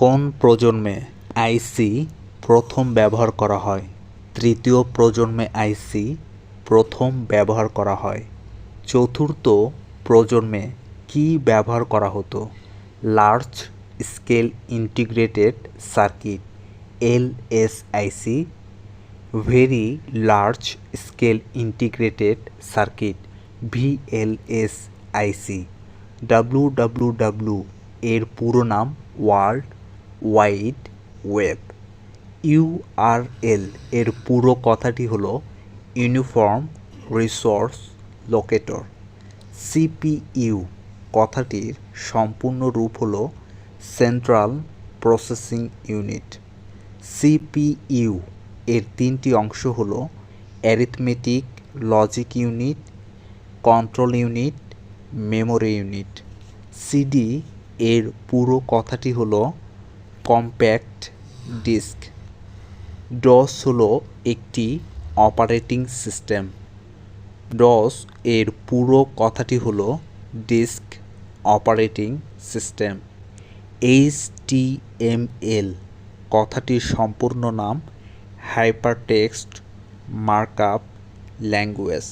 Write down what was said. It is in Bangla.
কোন প্রজন্মে আইসি প্রথম ব্যবহার করা হয়? তৃতীয় প্রজন্মে আইসি প্রথম ব্যবহার করা হয়। চতুর্থ প্রজন্মে কী ব্যবহার করা হতো? Large scale integrated circuit, L S L S I C very large scale integrated circuit V L S I C W এর পুরো নাম ওয়ার্ল্ড ওয়াইড ওয়েব ইউআরএল এর পুরো কথাটি হলো ইউনিফর্ম রিসোর্স লোকেটর। সিপিইউ কথাটির সম্পূর্ণ রূপ হলো সেন্ট্রাল প্রসেসিং ইউনিট। সিপিইউ এর তিনটি অংশ হলো arithmetic logic unit, control unit, memory unit. CD এর পুরো কথাটি হলো কম্প্যাক্ট ডিস্ক। ডস হলো একটি অপারেটিং সিস্টেম। ডস এর পুরো কথাটি হলো ডিস্ক অপারেটিং সিস্টেম। এইচটিএমএল কথাটির সম্পূর্ণ নাম হাইপারটেক্সট মার্কআপ ল্যাঙ্গুয়েজ।